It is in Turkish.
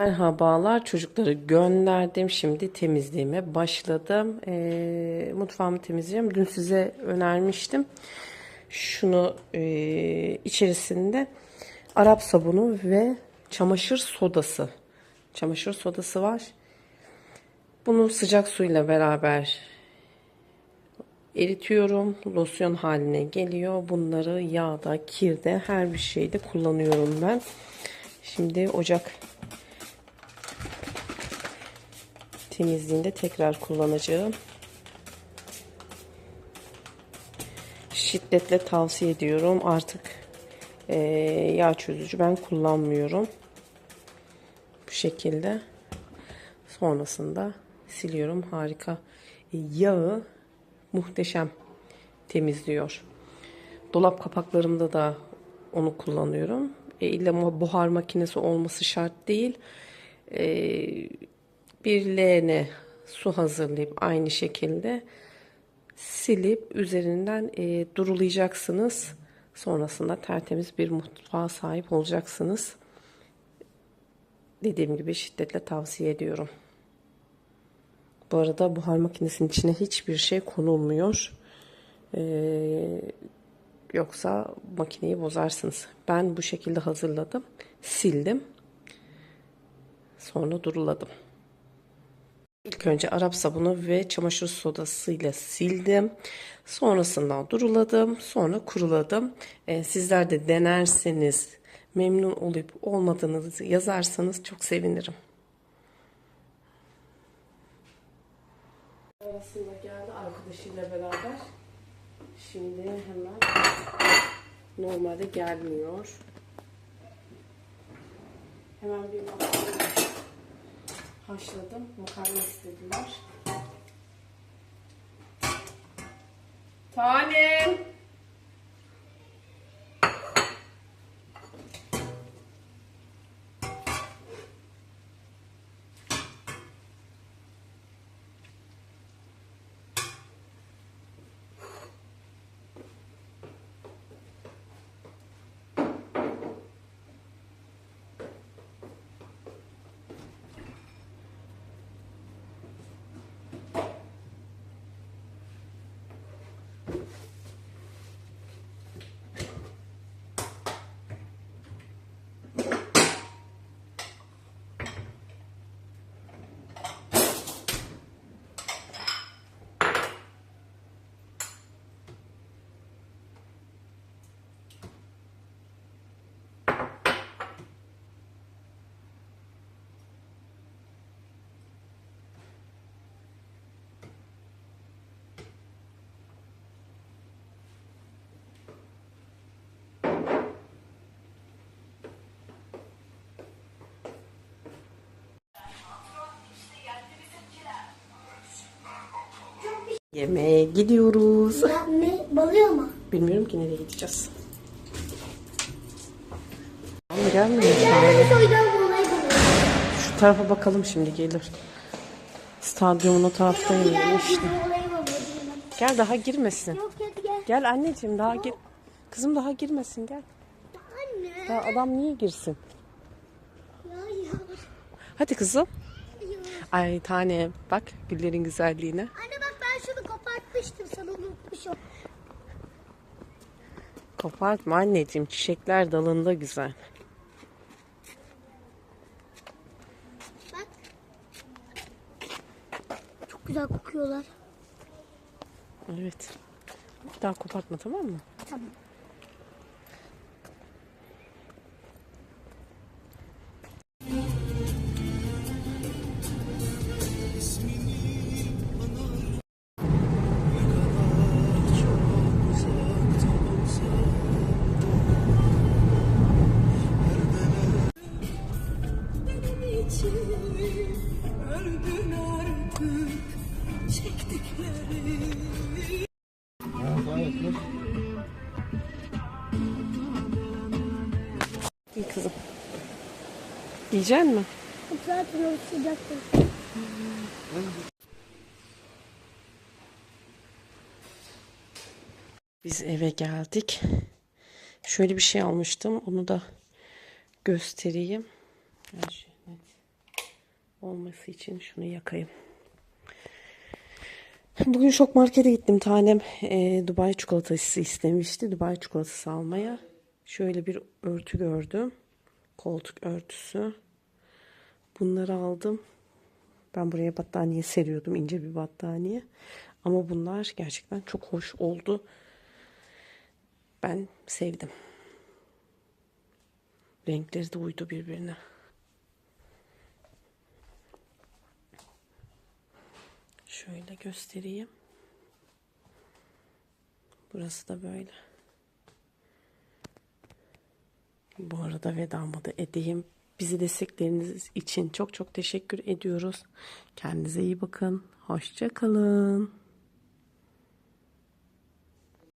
Merhabalar çocukları gönderdim. Şimdi temizliğime başladım. Ee, mutfağımı temizleyeceğim dün size önermiştim. Şunu e, içerisinde Arap sabunu ve çamaşır sodası. Çamaşır sodası var. Bunu sıcak suyla beraber eritiyorum. Losyon haline geliyor. Bunları yağda kirde her bir şeyde kullanıyorum ben. Şimdi ocak temizliğinde tekrar kullanacağım. Şiddetle tavsiye ediyorum. Artık e, yağ çözücü ben kullanmıyorum. Bu şekilde. Sonrasında siliyorum. Harika. E, yağı muhteşem temizliyor. Dolap kapaklarımda da onu kullanıyorum. E, illa buhar makinesi olması şart değil. Eee bir leğene su hazırlayıp aynı şekilde silip üzerinden e, durulayacaksınız. Sonrasında tertemiz bir mutfağa sahip olacaksınız. Dediğim gibi şiddetle tavsiye ediyorum. Bu arada buhar makinesinin içine hiçbir şey konulmuyor. Ee, yoksa makineyi bozarsınız. Ben bu şekilde hazırladım. Sildim. Sonra duruladım. İlk önce Arap sabunu ve çamaşır sodasıyla sildim. Sonrasında duruladım. Sonra kuruladım. Ee, sizler de denerseniz memnun olup olmadığınızı yazarsanız çok sevinirim. Arasında geldi arkadaşıyla beraber. Şimdi hemen normalde gelmiyor. Hemen bir makarna haşladım. Makarna istediler. Tanem. Yemeğe gidiyoruz. Ya ne? Balıyor mu? Bilmiyorum ki nereye gideceğiz. Ama gelmiyor balıyor. Şu tarafa bakalım şimdi gelir. Stadyumun o taraftayım işte. Gel daha girmesin. Yok hadi gel. Gel anneciğim daha gir. Kızım daha girmesin gel. Anne. Daha adam niye girsin? Hadi kızım. Ay tane bak güllerin güzelliğine. Anne bak ben şunu kopartmıştım sana unutmuşum. Kopartma anneciğim çiçekler dalında güzel. Bak. Çok güzel kokuyorlar. Evet. Bir daha kopartma tamam mı? Tamam. İyi kızım. Yiyecek mi? Zaten o sıcaktır. Biz eve geldik. Şöyle bir şey almıştım. Onu da göstereyim. Ben şöyle- olması için şunu yakayım. Bugün şok markete gittim. Tanem e, Dubai çikolatası istemişti. Dubai çikolatası almaya. Şöyle bir örtü gördüm. Koltuk örtüsü. Bunları aldım. Ben buraya battaniye seriyordum. ince bir battaniye. Ama bunlar gerçekten çok hoş oldu. Ben sevdim. Renkleri de uydu birbirine. Şöyle göstereyim. Burası da böyle. Bu arada vedamı da edeyim. Bizi destekleriniz için çok çok teşekkür ediyoruz. Kendinize iyi bakın. Hoşça kalın.